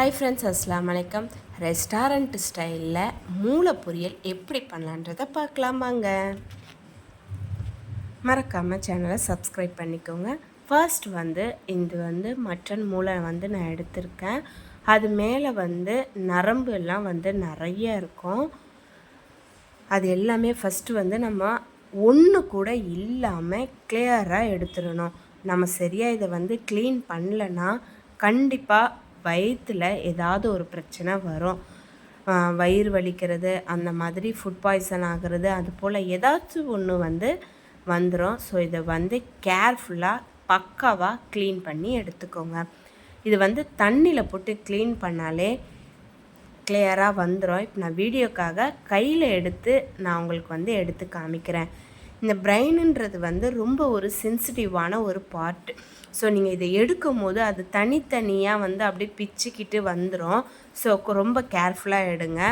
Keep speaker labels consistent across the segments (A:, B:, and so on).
A: Hi friends அஸ்லாம் வலைக்கம் restaurant ஸ்டைலில் மூளை பொரியல் எப்படி பண்ணலான்றதை பார்க்கலாமாங்க மறக்காமல் சேனலை சப்ஸ்கிரைப் பண்ணிக்கோங்க. ஃபர்ஸ்ட் வந்து இது வந்து மட்டன் மூளை வந்து நான் எடுத்திருக்கேன். அது மேலே வந்து நரம்பு எல்லாம் வந்து நிறைய இருக்கும். அது எல்லாமே ஃபஸ்ட்டு வந்து நம்ம ஒன்று கூட இல்லாமல் கிளியராக எடுத்துடணும். நம்ம சரியாக இதை வந்து க்ளீன் பண்ணலன்னா கண்டிப்பாக வயிற்றில் ஏதாவது ஒரு பிரச்சனை வரும். வயிறு வலிக்கிறது அந்த மாதிரி ஃபுட் பாய்சன் ஆகிறது அது போல் ஏதாச்சும் ஒன்று வந்து வந்துடும் ஸோ இதை வந்து கேர்ஃபுல்லாக பக்காவாக க்ளீன் பண்ணி எடுத்துக்கோங்க. இது வந்து தண்ணியில் போட்டு க்ளீன் பண்ணாலே கிளியராக வந்துடும் இப்போ நான் வீடியோக்காக கையில் எடுத்து நான் உங்களுக்கு வந்து எடுத்து காமிக்கிறேன். இந்த பிரெயினுன்றது வந்து ரொம்ப ஒரு சென்சிட்டிவான ஒரு பார்ட்டு ஸோ நீங்கள் இதை எடுக்கும் போது அது தனித்தனியாக வந்து அப்படியே பிச்சுக்கிட்டு வந்துடும் ஸோ ரொம்ப கேர்ஃபுல்லாக எடுங்க.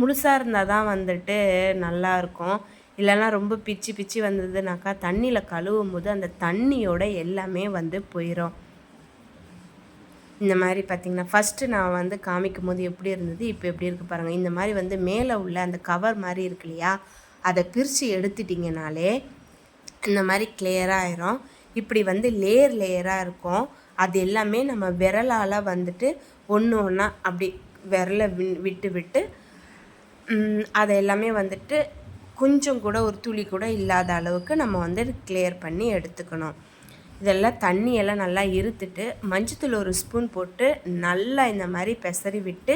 A: முழுசாக இருந்தால் தான் வந்துட்டு நல்லாயிருக்கும் இல்லைனா ரொம்ப பிச்சு பிச்சு வந்ததுனாக்கா தண்ணியில் கழுவும் போது அந்த தண்ணியோட எல்லாமே வந்து போயிடும் இந்த மாதிரி பார்த்திங்கன்னா ஃபஸ்ட்டு நான் வந்து காமிக்கும் போது எப்படி இருந்தது இப்போ எப்படி இருக்குது பாருங்கள் இந்த மாதிரி வந்து மேலே உள்ள அந்த கவர் மாதிரி இருக்கு இல்லையா? அதை பிரித்து எடுத்துட்டிங்கனாலே இந்த மாதிரி கிளியராக ஆயிரும். இப்படி வந்து லேயர் லேயராக இருக்கும். அது எல்லாமே நம்ம விரலால் வந்துட்டு ஒன்று ஒன்றா அப்படி விரலை விட்டு விட்டு அதை எல்லாமே வந்துட்டு கொஞ்சம் கூட ஒரு துளி கூட இல்லாத அளவுக்கு நம்ம வந்து கிளியர் பண்ணி எடுத்துக்கணும். இதெல்லாம் தண்ணியெல்லாம் நல்லா இருத்துட்டு மஞ்சத்தூள் ஒரு ஸ்பூன் போட்டு நல்லா இந்த மாதிரி பெசரி விட்டு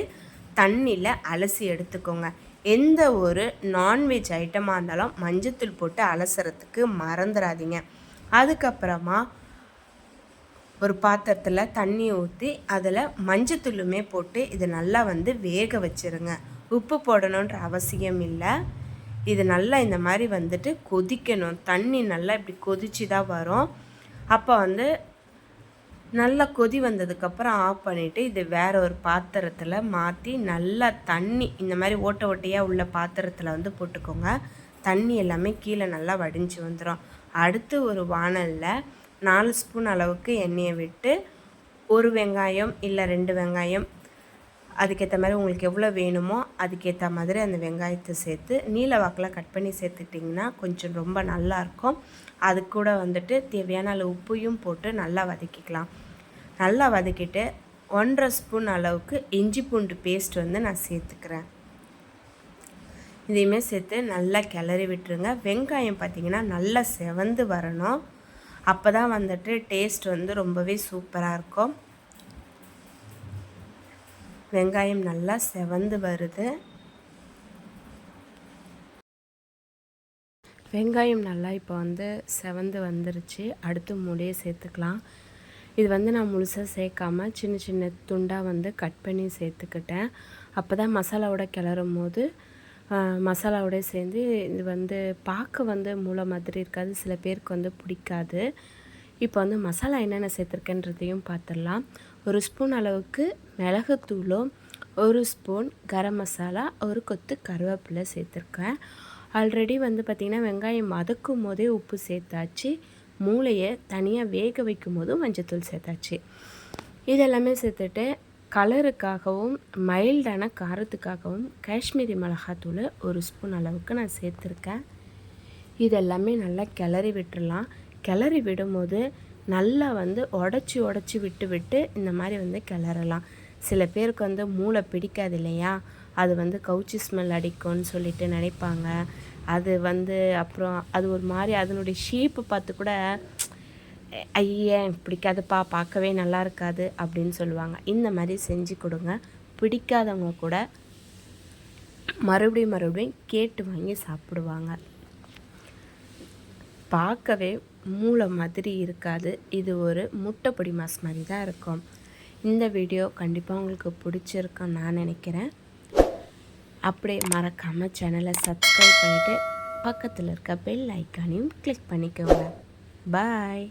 A: தண்ணியில் அலசி எடுத்துக்கோங்க. எந்த ஒரு நான்வெஜ் ஐட்டமாக இருந்தாலும் மஞ்சத்தூள் போட்டு அலசுறதுக்கு மறந்துடாதீங்க அதுக்கப்புறமா ஒரு பாத்திரத்தில் தண்ணி ஊற்றி அதில் மஞ்சத்தூளுமே போட்டு இது நல்லா வந்து வேக வச்சுருங்க. உப்பு போடணுன்ற அவசியம் இல்லை. இது நல்லா இந்த மாதிரி வந்துட்டு கொதிக்கணும். தண்ணி நல்லா இப்படி கொதிச்சு தான் வரும். அப்போ வந்து நல்லா கொதி வந்ததுக்கப்புறம் ஆஃப் பண்ணிவிட்டு இது வேறு ஒரு பாத்திரத்தில் மாற்றி நல்லா தண்ணி இந்த மாதிரி ஓட்ட ஓட்டையாக உள்ள பாத்திரத்தில் வந்து போட்டுக்கோங்க. தண்ணி எல்லாமே கீழே நல்லா வடிஞ்சு வந்துடும் அடுத்து ஒரு வானலில் நாலு ஸ்பூன் அளவுக்கு எண்ணெயை விட்டு ஒரு வெங்காயம் இல்லை ரெண்டு வெங்காயம் அதுக்கேற்ற மாதிரி உங்களுக்கு எவ்வளோ வேணுமோ அதுக்கேற்ற மாதிரி அந்த வெங்காயத்தை சேர்த்து நீல வாக்கில் கட் பண்ணி சேர்த்துட்டிங்கன்னா கொஞ்சம் ரொம்ப நல்லாயிருக்கும் அது கூட வந்துட்டு தேவையான அளவு உப்பையும் போட்டு நல்லா வதக்கிக்கலாம். நல்லா வதக்கிட்டு ஒன்றரை ஸ்பூன் அளவுக்கு இஞ்சி பூண்டு பேஸ்ட் வந்து நான் சேர்த்துக்கிறேன். இதையுமே சேர்த்து நல்லா கிளறி விட்டுருங்க. வெங்காயம் பார்த்திங்கன்னா நல்லா செவந்து வரணும். அப்போ தான் வந்துட்டு டேஸ்ட் வந்து ரொம்பவே சூப்பராக இருக்கும். வெங்காயம் நல்லா செவந்து வருது. வெங்காயம் நல்லா இப்போ வந்து செவந்து வந்துருச்சு. அடுத்து மூடியே சேர்த்துக்கலாம். இது வந்து நான் முழுசாக சேர்க்காம சின்ன சின்ன துண்டாக வந்து கட் பண்ணி சேர்த்துக்கிட்டேன். அப்போ தான் மசாலாவோட கிளறும் போது மசாலாவோட சேர்ந்து இது வந்து பார்க்க வந்து மூளை மாதிரி இருக்காது. சில பேருக்கு வந்து பிடிக்காது. இப்போ வந்து மசாலா என்னென்ன சேர்த்துருக்கேன்றதையும் பார்த்துடலாம். ஒரு ஸ்பூன் அளவுக்கு மிளகுத்தூளும் ஒரு ஸ்பூன் கரம் மசாலா ஒரு கொத்து கருவேப்பிலை சேர்த்துருக்கேன். ஆல்ரெடி வந்து பார்த்திங்கன்னா வெங்காயம் வதக்கும் போதே உப்பு சேர்த்தாச்சு. மூளையை தனியாக வேக வைக்கும் போதும் மஞ்சத்தூள் சேர்த்தாச்சு. இதெல்லாமே சேர்த்துட்டு கலருக்காகவும் மைல்டான காரத்துக்காகவும் காஷ்மீரி மிளகாத்தூள் ஒரு ஸ்பூன் அளவுக்கு நான் சேர்த்துருக்கேன். இதெல்லாமே நல்லா கிளறி விட்டுடலாம் கிளறி விடும்போது நல்லா வந்து உடச்சி உடச்சி விட்டு விட்டு இந்த மாதிரி வந்து கிளறலாம். சில பேருக்கு வந்து மூளை பிடிக்காது இல்லையா? அது வந்து கவுச்சி ஸ்மெல் அடிக்கும்னு சொல்லிட்டு நினைப்பாங்க. அது வந்து அப்புறம் அது ஒரு மாதிரி அதனுடைய ஷேப்பை பார்த்து கூட ஐயன் பிடிக்காதுப்பா? பார்க்கவே நல்லா இருக்காது அப்படின்னு சொல்லுவாங்க. இந்த மாதிரி செஞ்சு கொடுங்க. பிடிக்காதவங்க கூட மறுபடியும் மறுபடியும் கேட்டு வாங்கி சாப்பிடுவாங்க. பார்க்கவே மூளை மாதிரி இருக்காது. இது ஒரு முட்டைப்பொடி மாஸ் மாதிரி தான் இருக்கும். இந்த வீடியோ கண்டிப்பாக உங்களுக்கு பிடிச்சிருக்குன்னு நான் நினைக்கிறேன். அப்படியே மறக்காமல் சேனலை சப்ஸ்கிரைப் பண்ணிவிட்டு பக்கத்தில் இருக்க பெல் ஐக்கானையும் கிளிக் பண்ணிக்கோங்க. பாய்